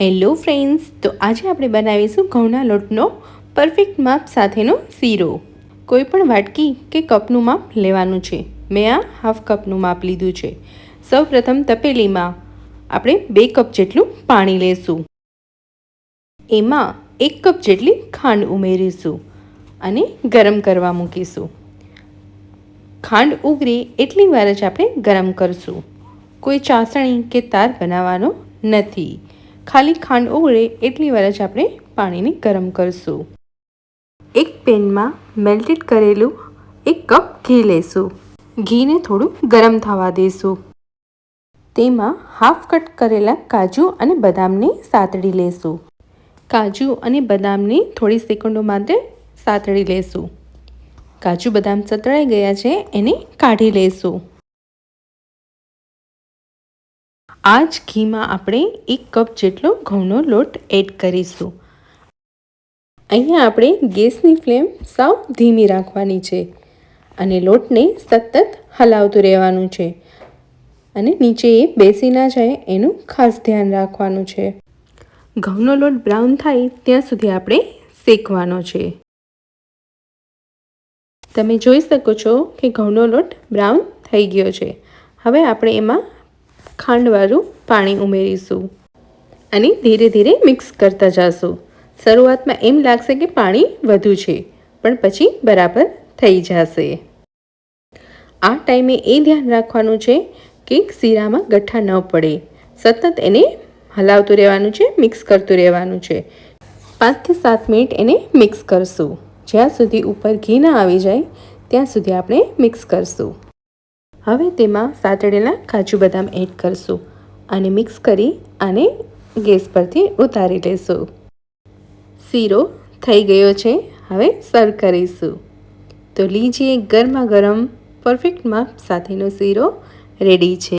Hello friends તો આજે આપણે બનાવીશું ઘઉંના લોટનો પરફેક્ટ માપ સાથેનો શીરો. કોઈ પણ વાટકી કે કપનું માપ લેવાનું છે. મેં આ હાફ કપનું માપ લીધું છે. સૌપ્રથમ તપેલીમાં આપણે બે કપ જેટલું પાણી લેશું. એમાં એક કપ જેટલી ખાંડ ઉમેરીશું અને ગરમ કરવા મૂકીશું. ખાંડ ઉગરે એટલી વાર જ આપણે ગરમ કરશું. કોઈ ચાસણી કે તાર બનાવવાનો નથી. ખાલી ખાંડ ઓગળે એટલી વાર જ આપણે પાણીને ગરમ કરશું. એક પેનમાં મેલ્ટેડ કરેલું એક કપ ઘી લેશું. ઘીને થોડું ગરમ થવા દઈશું તેમાં હાફ કટ કરેલા કાજુ અને બદામને સાતડી લેશું. કાજુ અને બદામને થોડી સેકન્ડો માટે સાતડી લેશું. કાજુ બદામ સતળાઈ ગયા છે, એને કાઢી લેશું. આ જ ઘીમાં આપણે એક કપ જેટલો ઘઉંનો લોટ એડ કરીશું. અહીંયા આપણે ગેસની ફ્લેમ સાવ ધીમી રાખવાની છે અને લોટને સતત હલાવતું રહેવાનું છે અને નીચે એ બેસી ના જાય એનું ખાસ ધ્યાન રાખવાનું છે. ઘઉંનો લોટ બ્રાઉન થાય ત્યાં સુધી આપણે શેકવાનો છે. તમે જોઈ શકો છો કે ઘઉંનો લોટ બ્રાઉન થઈ ગયો છે. હવે આપણે એમાં ખાંડવાળું પાણી ઉમેરીશું અને ધીરે ધીરે મિક્સ કરતા જશું. શરૂઆતમાં એમ લાગશે કે પાણી વધુ છે, પણ પછી બરાબર થઈ જશે. આ ટાઈમે એ ધ્યાન રાખવાનું છે કે શીરામાં ગઠ્ઠા ન પડે. સતત એને હલાવતું રહેવાનું છે, મિક્સ કરતું રહેવાનું છે. પાંચથી સાત મિનિટ એને મિક્સ કરશું. જ્યાં સુધી ઉપર ઘી ના આવી જાય, ત્યાં સુધી આપણે મિક્સ કરશું. હવે તેમાં સાતળેલા કાજુ બદામ એડ કરશું અને મિક્સ કરી અને ગેસ પરથી ઉતારી લેશું. શીરો થઈ ગયો છે, હવે સર્વ કરીશું. તો લીજીએ ગરમા ગરમ પરફેક્ટ માપ સાથેનો શીરો રેડી છે.